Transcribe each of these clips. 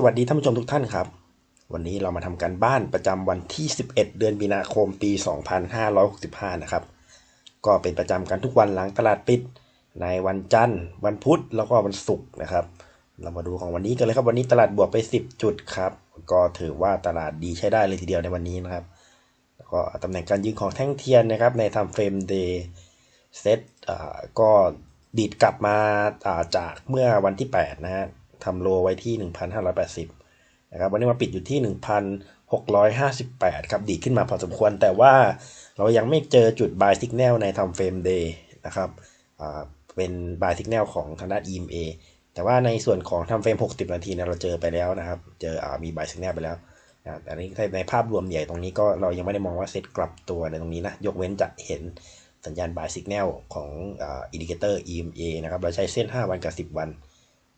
สวัสดีท่านผู้ชมทุกท่านครับ วันนี้เรามาทำการบ้านประจำวันที่ 11 เดือนมีนาคมปี 2565 นะครับ ก็เป็นประจำกันทุกวันหลังตลาดปิด ในวันจันทร์ วันพุธแล้วก็วันศุกร์นะครับ เรามาดูของวันนี้กันเลยครับวันนี้ตลาดบวกไป 10 จุดครับ ก็ถือว่าตลาดดีใช้ได้เลยทีเดียวในวันนี้นะครับ แล้วก็ตำแหน่งการยืนของแท่งเทียนนะครับ ในทำเฟรมเดย์เซตก็ดีดกลับมาาจากเมื่อวันที่ 8 นะฮะ ทำโลไว้ที่ 1,580 นะครับ วันนี้มาปิดอยู่ที่ 1,658 ครับ ดีขึ้นมาพอสมควร แต่ว่าเรายังไม่เจอจุด buy signal ในทำเฟรมเดย์นะครับเป็น buy signal ของทางด้าน EMA แต่ว่าในส่วนของทำเฟรม 60 นาทีเนี่ยเราเจอไปแล้วนะครับ เจออมี buy signal ไปแล้วนะแต่ในในภาพรวมใหญ่ตรงนี้ก็เรายังไม่ได้มองว่าเซตกลับตัวในตรงนี้นะ ยกเว้นจะเห็นสัญญาณ buy signal ของอินดิเคเตอร์ EMA นะครับ เราใช้เส้น 5 วันกับ 10 วัน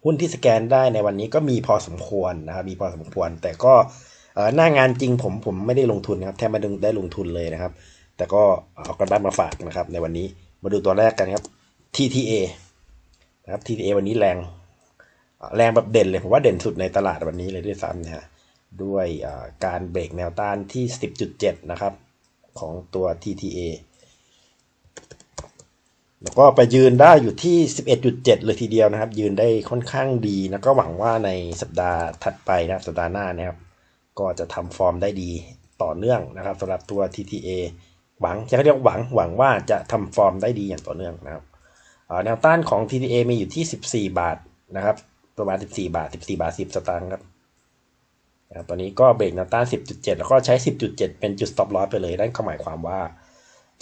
หุ้นที่สแกนได้ในวันนี้ก็มีพอสมควรนะครับมีพอสมควร แต่ก็หน้างานจริงผมผมไม่ได้ลงทุนนะครับแทบไม่ได้ลงทุนเลยนะครับ แต่ก็เอากระดานมาฝากนะครับ ในวันนี้มาดูตัวแรกกันครับ TTA นะครับ TTA วันนี้แรงแรงแบบเด่นเลยผมว่าเด่นสุดในตลาดวันนี้เลยด้วยซ้ำนะฮะด้วยการเบรกแนวต้านที่ 10.7 นะครับ ของตัว TTA แล้วก็ไปยืนได้อยู่ที่ 11.7 เลยทีเดียวนะครับ ยืนได้ค่อนข้างดี แล้วก็หวังว่าในสัปดาห์ถัดไปนะครับสัปดาห์หน้านะครับ ก็จะทำฟอร์มได้ดีต่อเนื่องนะครับสำหรับตัว TTA หวังจะเรียกหวังหวังว่าจะทำฟอร์มได้ดีอย่างต่อเนื่องนะครับแนวต้านของ TTA มีอยู่ที่ 14 บาทนะครับ ประมาณ 14 บาท 14 บาท 10 สตางค์ครับนะครับตอนนี้ก็เบรกแนวต้าน 10.7 แล้วก็ใช้ 10.7 เป็นจุด stop loss ไปเลย นั่นก็หมายความว่า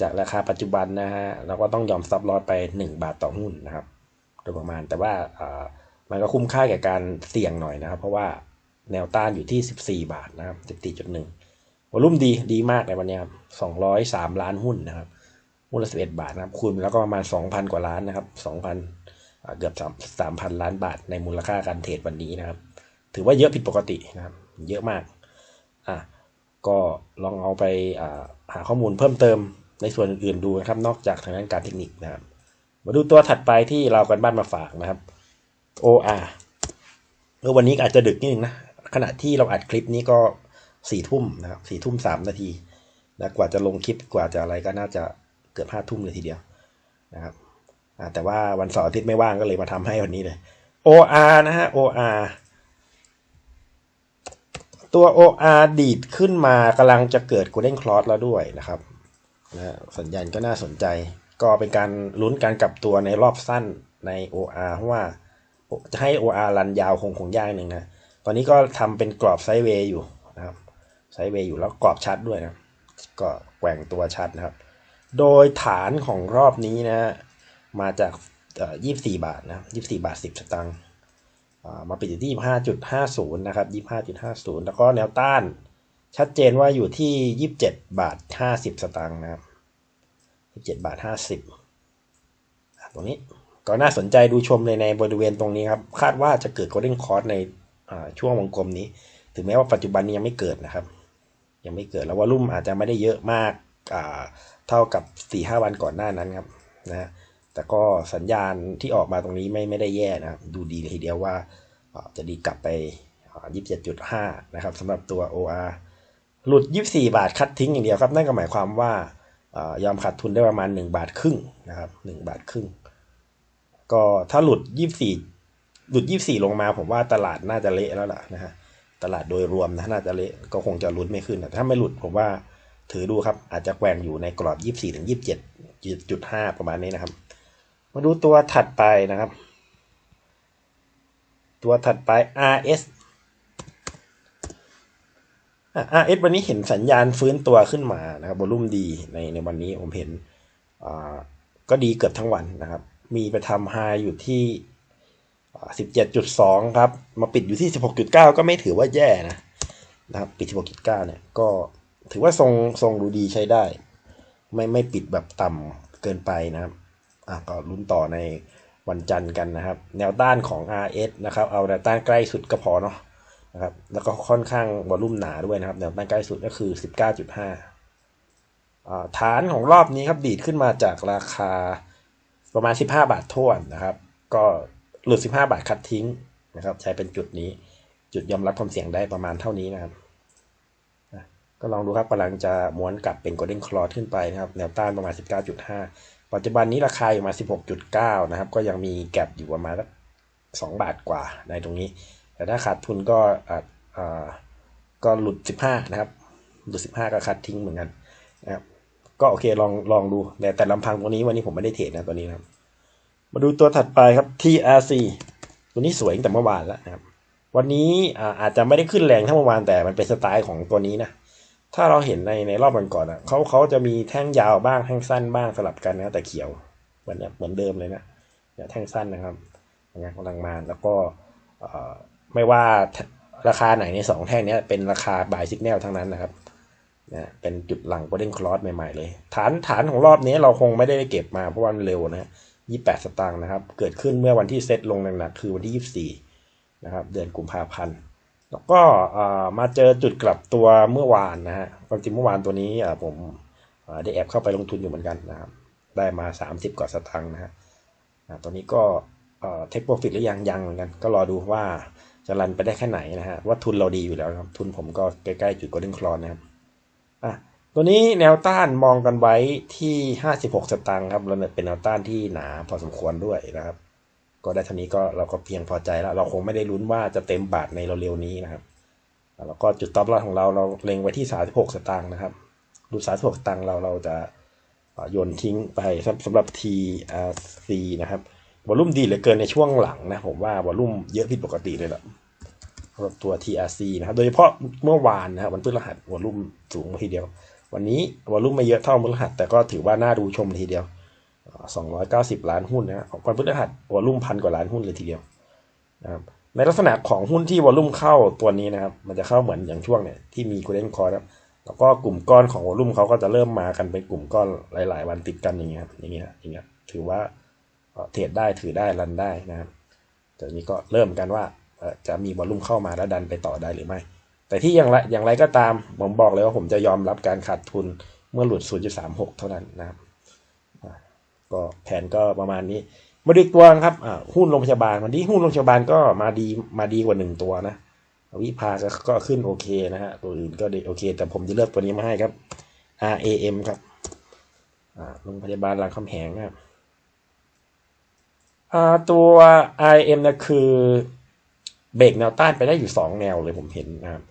จากราคาปัจจุบันนะฮะเราก็ต้องยอม stop loss ไป 1 บาทต่อหุ้นนะครับโดยประมาณแต่ว่ามันก็คุ้มค่าแก่การเสี่ยงหน่อยนะครับ เพราะว่าแนวต้านอยู่ที่ 14 บาทนะครับ14.1วอลุ่มดีดีมากในวันนี้ครับ203 ล้านหุ้นนะครับหุ้นละ11 บาทนะครับคูณแล้วก็ประมาณ 2,000 กว่าล้านนะครับ 2,000 เกือบ3 3,000 ล้านบาทในมูลค่าการเทรดวันนี้นะครับ ถือว่าเยอะผิดปกตินะครับ เยอะมากอะก็ลองเอาไปหาข้อมูลเพิ่มเติม ในส่วนอื่นๆดูนะครับนอกจากทางด้านการเทคนิคนะครับ มาดูตัวถัดไปที่เรากันบ้านมาฝากนะครับ OR เมื่อวันนี้อาจจะดึกนิดนึงนะขณะที่เราอัดคลิปนี้ก็สี่ทุ่มนะครับสี่ทุ่มสามนาทีนะกว่าจะลงคลิปกว่าจะอะไรก็น่าจะเกือบห้าทุ่มเลยทีเดียวนะครับแต่ว่าวันเสาร์อาทิตย์ไม่ว่างก็เลยมาทำให้วันนี้เลย OR นะฮะ OR ตัว OR ดีดขึ้นมากำลังจะเกิด Golden Cross แล้วด้วยนะครับ นะสัญญาณก็น่าสนใจ ก็เป็นการลุ้นการกลับตัวในรอบสั้นใน OR เพราะว่าจะให้ OR รันยาวคงคงยากหนึ่งนะ ตอนนี้ก็ทำเป็นกรอบไซด์เวย์อยู่นะครับ ไซด์เวย์อยู่แล้วกรอบชัดด้วยนะ ก็แกว่งตัวชัดนะครับ โดยฐานของรอบนี้นะ มาจากยี่สิบสี่บาทนะยี่สิบสี่บาทสิบสตางค์มาปิดอยู่ที่ยี่ห้าจุดห้าศูนย์นะครับยี่ห้าจุดห้าศูนย์แล้วก็แนวต้าน ชัดเจนว่าอยู่ที่ยี่สิบเจ็ดบาทห้าสิบสตางค์นะครับยี่สิบเจ็ดบาทห้าสิบตรงนี้ก็น่าสนใจดูชมในในบริเวณตรงนี้ครับ คาดว่าจะเกิด golden cross ในช่วงวงกลมนี้ ถึงแม้ว่าปัจจุบันนี้ยังไม่เกิดนะครับ ยังไม่เกิดแล้ววอลุ่มอาจจะไม่ได้เยอะมากเท่ากับ4ี่วันก่อนหน้านั้นครับนะฮะแต่ก็สัญญาณที่ออกมาตรงนี้ไม่ไม่ได้แย่นะครับ ดูดีเลยทีเดียวว่าจะดีกลับไปยี่สิบเจ็ดจุดห้านะครับสำหรับตัว OR หลุด 24 บาทคัดทิ้งอย่างเดียวครับ นั่นก็หมายความว่าอยอมขาดทุนได้ประมาณ 1 บาทครึ่งนะครับ1บาทครึ่ง ก็ถ้าหลุด 24 หลุด 24 ลงมา ผมว่าตลาดน่าจะเละแล้วล่ะนะฮะตลาดโดยรวมนะน่าจะเละก็คงจะลุ้นไม่ขึ้นแต่ถ้าไม่หลุดผมว่าถือดูครับ อาจจะแกว่งอยู่ในกรอบ 24ถึง27จุด5ประมาณนี้นะครับ มาดูตัวถัดไปนะครับ ตัวถัดไป RS อะ RS วันนี้เห็นสัญญาณฟื้นตัวขึ้นมานะครับวอลุ่มดีในในวันนี้ผมเห็นอ่าก็ดีเกือบทั้งวันนะครับ มีไปทำไฮอยู่ที่สิบเจ็ดจุดสองครับ มาปิดอยู่ที่สิบหกจุดเก้าก็ไม่ถือว่าแย่นะนะครับปิดสิบหกจุดเก้าเนี่ยก็ถือว่าทรงทรงดูดีใช้ได้ ไม่ไม่ปิดแบบต่ำเกินไปนะครับอะก็ลุ้นต่อในวันจันทร์กันนะครับ แนวต้านของ RS นะครับ เอาแนวต้านใกล้สุดก็พอเนาะ นะครับ แล้วก็ค่อนข้างวอลุ่มหนาด้วยนะครับแนวต้านใกล้สุดก็คือสิบเก้าจุดห้าฐานของรอบนี้ครับดีดขึ้นมาจากราคาประมาณ 15 บาททวนนะครับ ก็หลุด 15 บาทคัดทิ้งนะครับ ใช้เป็นจุดนี้จุดยอมรับความเสี่ยงได้ประมาณเท่านี้นะครับก็ลองดูครับกำลังจะม้วนกลับเป็น golden cross ขึ้นไปนะครับ แนวต้านประมาณ 19.5 ปัจจุบันนี้ราคาอยู่มา 16.9 นะครับ ก็ยังมีแก็บอยู่ประมาณสัก2บาทกว่าในตรงนี้ แต่ถ้าขาดทุนก็อาจอ่าก็หลุด 15 นะครับ หลุด 15 ก็คัดทิ้งเหมือนกันนะครับ ก็โอเคลองลองดู แต่แต่ลำพังตัวนี้วันนี้ผมไม่ได้เทรดนะตัวนี้นะครับ มาดูตัวถัดไปครับ TRC ตัวนี้สวยตั้งแต่เมื่อวานแล้วนะครับ วันนี้อาจจะไม่ได้ขึ้นแรงเท่าเมื่อวานแต่มันเป็นสไตล์ของตัวนี้นะ ถ้าเราเห็นในในรอบก่อนๆอะเขาเขาจะมีแท่งยาวบ้างแท่งสั้นบ้างสลับกันนะแต่เขียวเหมือนเหมือนเดิมเลยนะเนี่ยแท่งสั้นนะครับงานกำลังมาแล้วก็ ไม่ว่าราคาไหนในสองแท่งนี้เป็นราคาบายสิกแนลทั้งนั้นนะครับนะเป็นจุดหลัง golden cross ใหม่ๆเลย ฐานฐานของรอบนี้เราคงไม่ได้เก็บมาเพราะว่ามันเร็วนะยี่แปดสตางค์นะครับ เกิดขึ้นเมื่อวันที่เซตลงหนักๆคือวันที่ยี่สิบสี่นะครับ เดือนกุมภาพันธ์ แล้วก็มาเจอจุดกลับตัวเมื่อวานนะฮะความจริงเมื่อวานตัวนี้ผมได้แอบเข้าไปลงทุนอยู่เหมือนกันนะครับ ได้มา 30 กว่าสตางค์นะฮะตัวนี้ก็เทคโปรฟิตหรือยังยังเหมือนกัน ก็รอดูว่า จะรันไปได้แค่ไหนนะฮะว่าทุนเราดีอยู่แล้วครับ ทุนผมก็ใกล้ๆจุด golden cross นะครับอะตัวนี้แนวต้านมองกันไว้ที่ 56 สตางค์ครับแล้วเป็นแนวต้านที่หนาพอสมควรด้วยนะครับ ก็ได้เท่านี้ก็เราก็เพียงพอใจแล้ว เราคงไม่ได้ลุ้นว่าจะเต็มบาทในเร็วๆนี้นะครับแล้วก็จุดต็อปลอสของเราเราเล็งไว้ที่ 36 สตางค์นะครับ ดู 36 สตางค์เราเราจะโยนทิ้งไปสำหรับ TRC นะครับ วอลุ่มดีเหลือเกินในช่วงหลังนะผมว่าวอลุ่มเยอะผิดปกติเลยแหละสำหรับตัว TRC นะครับ โดยเฉพาะเมื่อวานนะครับวันพฤหัสวอลุ่มสูงมาทีเดียว วันนี้วอลุ่มไม่เยอะเท่าพฤหัสแต่ก็ถือว่าน่าดูชมทีเดียว 290 ล้านหุ้นนะวันพฤหัสวอลุ่มพันกว่าล้านหุ้นเลยทีเดียวนะครับในลักษณะของหุ้นที่วอลุ่มเข้าตัวนี้นะครับ มันจะเข้าเหมือนอย่างช่วงเนี่ยที่มีกูเดนคอร์ครับแล้วก็กลุ่มก้อนของวอลุ่มเขาก็จะเริ่มมากันเป็นกลุ่มก้อนหลาย ๆ วันติดกันอย่างเงี้ยอย่างเงี้ยอย่างเงี้ยถือว่า เทรดได้ถือได้รันได้นะครับแต่นี้ก็เริ่มกันว่าจะมีวอลุ่มเข้ามาแล้วดันไปต่อได้หรือไม่ แต่ที่อย่างไรอย่างไรก็ตามผมบอกเลยว่าผมจะยอมรับการขาดทุนเมื่อหลุด 0.36 เท่านั้นนะครับก็แผนก็ประมาณนี้มาดูตัวครับหุ้นโรงพยาบาลวันนี้หุ้นโรงพยาบาลก็มาดีมาดีกว่าหนึ่งตัวนะวิภาก็ก็ขึ้นโอเคนะฮะตัวอื่นก็ดีโอเค แต่ผมจะเลือกตัวนี้มาให้ครับ RAM ครับโรงพยาบาลรามคำแหงครับ ตัว RM นะคือเบรกแนวต้านไปได้อยู่สองแนวเลยผมเห็นนะครับ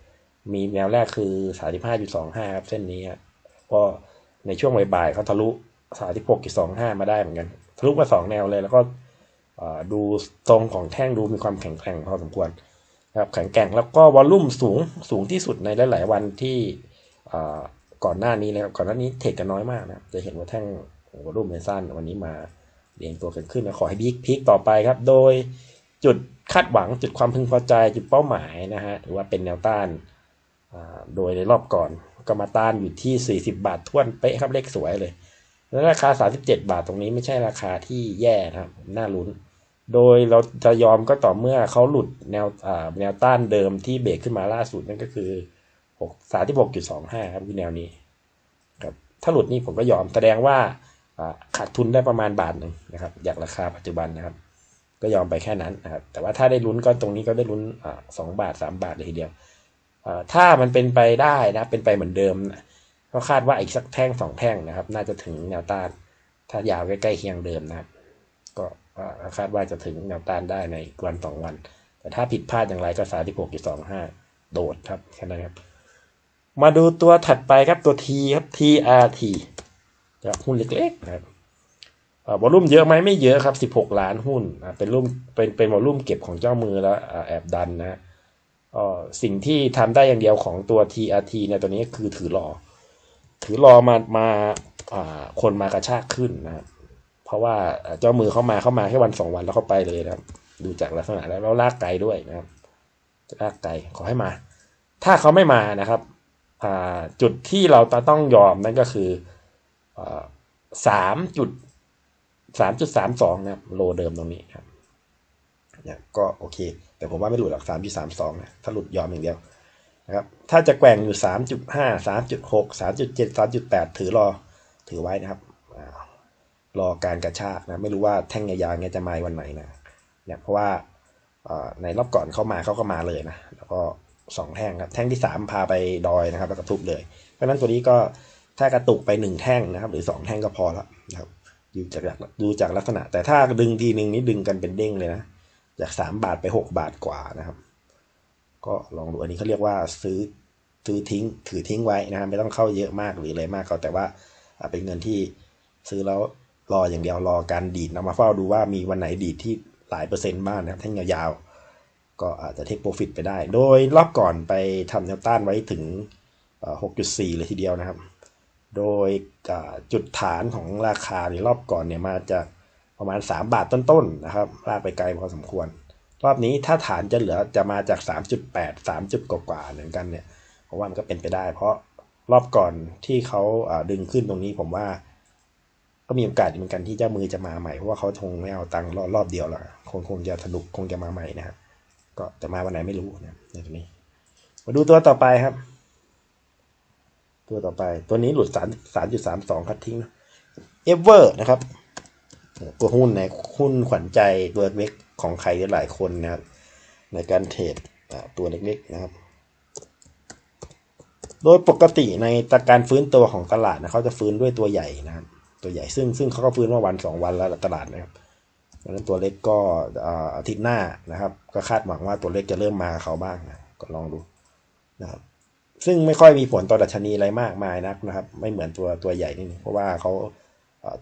มีแนวแรกคือสามสิบห้าจุดสองห้าครับเส้นนี้ก็ในช่วงบ่ายๆเขาทะลุสามสิบหกจุดสองห้ามาได้เหมือนกัน ทะลุมาสองแนวเลย แล้วก็ดูตรงของแท่งดูมีความแข็งแกร่งพอสมควรนะครับแข็งแกร่งแล้วก็วอลลุ่มสูงสูงที่สุดในหลาย ๆ วันที่ก่อนหน้านี้นะครับก่อนหน้านี้เทรดกันน้อยมากนะจะเห็นว่าแท่งวอลลุ่มในสั้นวันนี้มา เรียงตัวกันขึ้นนะขอให้พีคพีคต่อไปครับ โดยจุดคาดหวังจุดความพึงพอใจจุดเป้าหมายนะฮะถือว่าเป็นแนวต้านโดยในรอบก่อนก็มาต้านอยู่ที่ 40 บาทท่วนเป๊ะครับเลขสวยเลย แล้วราคา 37 บาทตรงนี้ไม่ใช่ราคาที่แย่นะครับน่าลุ้น โดยเราจะยอมก็ต่อเมื่อเขาหลุดแนวแนวต้านเดิมที่เบรกขึ้นมาล่าสุดนั่นก็คือ6 36.25 ครับคือแนวนี้ครับถ้าหลุดนี่ผมก็ยอมแสดงว่า ขาดทุนได้ประมาณบาทหนึ่งนะครับจากราคาปัจจุบันนะครับ ก็ยอมไปแค่นั้นนะครับ แต่ว่าถ้าได้ลุ้นก็ตรงนี้ก็ได้ลุ้นสองบาทสามบาทเลยทีเดียวถ้ามันเป็นไปได้นะเป็นไปเหมือนเดิมก็คาดว่าอีกสักแท่งสองแท่งนะครับ น่าจะถึงแนวต้าน ถ้ายาวใกล้ๆเคียงเดิมนะครับ ก็คาดว่าจะถึงแนวต้านได้ในวันสองวัน แต่ถ้าผิดพลาดอย่างไรก็สาที่หกจุดสองห้าโดดครับแค่นั้นครับ มาดูตัวถัดไปครับตัว T ครับ TRT จากหุ้นเล็กๆนะครับวอลุ่มเยอะไหมไม่เยอะครับ 16 ล้านหุ้นเป็นรุ่มเป็นเป็นวอลุ่มเก็บของเจ้ามือแล้วแอบดันนะสิ่งที่ทำได้อย่างเดียวของตัว TRT เนี่ยตัวนี้คือถือรอ ถือรอมามาคนมากระชากขึ้นนะครับเพราะว่าเจ้ามือเข้ามาเข้ามาแค่วันสองวันแล้วเข้าไปเลยนะครับ ดูจากลักษณะแล้วแล้วลากไกลด้วยนะครับลากไกลขอให้มา ถ้าเขาไม่มานะครับจุดที่เราต้องยอมนั่นก็คือ สามจุดสามจุดสามสองนะครับโลเดิมตรงนี้ครับเนี่ยก็โอเค แต่ผมว่าไม่หลุดหรอกสามจุดสามสองนะถ้าหลุดยอมอย่างเดียวนะครับถ้าจะแกว่งอยู่สามจุดห้าสามจุดหกสามจุดเจ็ดสามจุดแปดถือรอถือไว้นะครับรอการกระชากนะไม่รู้ว่าแท่งยาวๆเนี่ยจะมาวันไหนนะเนี่ยเพราะว่าในรอบก่อนเข้ามาเขาก็มาเลยนะแล้วก็สองแท่งครับแท่งที่สามพาไปดอยนะครับแล้วก็ทุบเลยเพราะฉะนั้นตัวนี้ก็ ถ้ากระตุกไปหนึ่งแท่งนะครับ หรือสองแท่งก็พอแล้วนะครับดูจากดูจากลักษณะ แต่ถ้าดึงทีหนึ่งนี้ดึงกันเป็นเด้งเลยนะจากสามบาทไปหกบาทกว่านะครับ ก็ลองดูอันนี้เขาเรียกว่าซื้อซื้อทิ้งถือทิ้งไว้นะครับไม่ต้องเข้าเยอะมากหรืออะไรมากก็แต่ว่าเป็นเงินที่ซื้อแล้วรออย่างเดียวรอการดีดนำมาเฝ้าดูว่ามีวันไหนดีดที่หลายเปอร์เซ็นต์บ้างนะครับแท่งยาวๆ ก็อาจจะเทคโปรฟิตไปได้ โดยรอบก่อนไปทำแนวต้านไว้ถึง 6.4 เลยทีเดียวนะครับ โดยจุดฐานของราคาในรอบก่อนเนี่ยมาจากประมาณ 3 บาทต้นๆนะครับลากไปไกลพอสมควร รอบนี้ถ้าฐานจะเหลือจะมาจาก 3.8 3จุดกว่าๆเหมือนกันเนี่ยเพราะว่ามันก็เป็นไปได้ เพราะรอบก่อนที่เขาดึงขึ้นตรงนี้ผมว่า ก็มีโอกาสเหมือนกันที่เจ้ามือจะมาใหม่ เพราะว่าเขาคงไม่เอาตังค์รอบรอบเดียวแล้วคงคงจะสนุกคงจะมาใหม่นะครับก็จะมาวันไหนไม่รู้นะในตัวนี้ มาดูตัวต่อไปครับ ตัวต่อไป ตัวนี้หลุดสามสามจุดสามสองคัดทิ้งเอเวอร์นะครับ ตัวหุ้นในหุ้นขวัญใจตัวเล็กของใครหลายคนนะครับ ในการเทรดตัวเล็กๆนะครับ โดยปกติในตการฟื้นตัวของตลาดนะเขาจะฟื้นด้วยตัวใหญ่นะครับ ตัวใหญ่ซึ่งซึ่งเขาก็ฟื้นมาวันสองวันแล้วตลาดนะครับดังนั้นตัวเล็กก็อาทิตย์หน้านะครับ ก็คาดหวังว่าตัวเล็กจะเริ่มมาเขาบ้างนะก็ลองดูนะครับ ซึ่งไม่ค่อยมีผลต่อดัชนีอะไรมากมายนักนะครับ ไม่เหมือนตัวตัวใหญ่นี่เพราะว่าเขา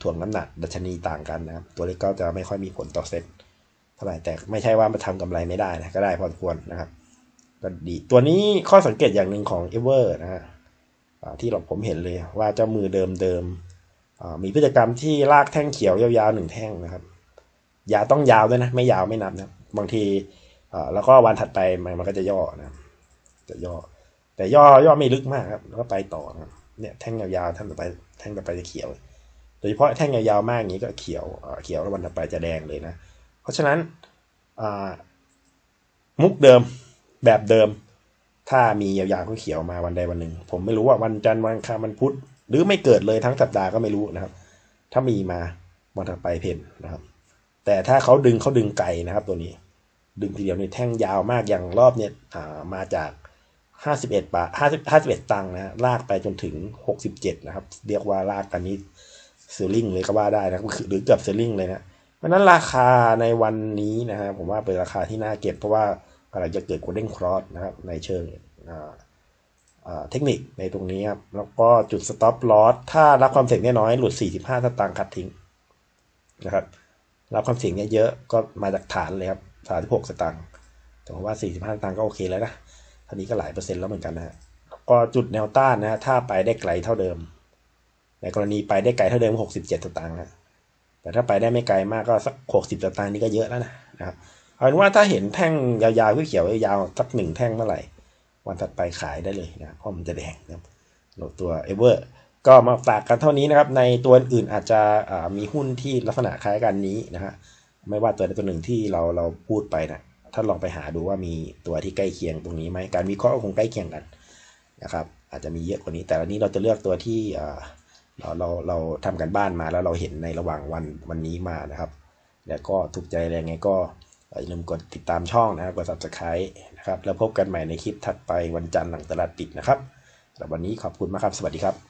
ถ่วงน้ำหนักดัชนีต่างกันนะครับ ตัวเล็กก็จะไม่ค่อยมีผลต่อเซ็ตเท่าไหร่แต่ไม่ใช่ว่ามาทำกำไรไม่ได้นะก็ได้พอควรนะครับก็ดีตัวนี้ข้อสังเกตอย่างหนึ่งของเอเวอร์นะฮะที่เราผมเห็นเลยว่าเจ้ามือเดิมเดิมมีพฤติกรรมที่ลากแท่งเขียวยาวๆหนึ่งแท่งนะครับยาวต้องยาวด้วยนะ ไม่ยาวไม่นับนะบางทีแล้วก็วันถัดไปมันก็จะย่อนะจะย่อ แต่ย่อย่อไม่ลึกมากครับ แล้วก็ไปต่อครับเนี่ยแท่งยาวๆท่านต่อไปแท่งต่อไปจะเขียว โดยเฉพาะแท่งยาวๆมากอย่างนี้ก็เขียวเขียวแล้ววันต่อไปจะแดงเลยนะ เพราะฉะนั้นมุกเดิมแบบเดิม ถ้ามียาวๆก็เขียวมาวันใดวันหนึ่ง ผมไม่รู้ว่าวันจันทร์วันคารวันพุธหรือไม่เกิดเลยทั้งสัปดาห์ก็ไม่รู้นะครับ ถ้ามีมาวันถัดไปเพนนะครับ แต่ถ้าเขาดึงเขาดึงไกลนะครับตัวนี้ ดึงทีเดียวในแท่งยาวมากอย่างรอบเนี่ยมาจาก ห้าสิบเอ็ดบาทห้าสิบห้าสิบเอ็ดตังค์นะลากไปจนถึงหกสิบเจ็ดนะครับ เรียกว่าลากกันนี้เซลลิงเลยก็ว่าได้นะหรือเกือบเซลลิงเลยนะเพราะฉะนั้นราคาในวันนี้นะฮะผมว่าเป็นราคาที่น่าเก็บเพราะว่ากำลังจะเกิด golden cross นะครับในเชิงเทคนิคในตรงนี้ครับ แล้วก็จุด stop loss ถ้ารับความเสี่ยงน้อยหลุด 45สตางค์คัดทิ้งนะครับ รับความเสี่ยงเยอะก็มาจากฐานเลยครับ36สตางค์แต่ผมว่า 45สตางค์ก็โอเคแล้วนะ ท่านี้ก็หลายเปอร์เซ็นต์แล้วเหมือนกันนะฮะก็จุดแนวต้านนะฮะถ้าไปได้ไกลเท่าเดิม ในกรณีไปได้ไกลเท่าเดิมหกสิบเจ็ดตางค์นะแต่ถ้าไปได้ไม่ไกลมากก็สักหกสิบตางค์นี่ก็เยอะแล้วนะนะครับเอาเป็นว่าถ้าเห็นแท่งยาวๆเขียวๆยาวสักหนึ่งแท่งเมื่อไหร่ วันถัดไปขายได้เลยนะเพราะมันจะแดงนะครับตัวเอเวอร์ก็มาฝากกันเท่านี้นะครับ ในตัวอื่นอาจจะมีหุ้นที่ลักษณะคล้ายกันนี้นะฮะไม่ว่าตัวใดตัวหนึ่งที่เราเราพูดไปนะ ถ้าลองไปหาดูว่ามีตัวที่ใกล้เคียงตรงนี้ไหมการวิเคราะห์ก็คงใกล้เคียงกันนะครับ อาจจะมีเยอะกว่านี้ แต่วันนี้เราจะเลือกตัวที่เอ่อเราเราเราทำกันบ้านมาแล้วเราเห็นในระหว่างวันวันนี้มานะครับ แล้วก็ถูกใจอะไรไงก็อย่าลืมกดติดตามช่องนะครับกด subscribe นะครับ แล้วพบกันใหม่ในคลิปถัดไปวันจันทร์หลังตลาดปิดนะครับสำหรับวันนี้ขอบคุณมากครับ สวัสดีครับ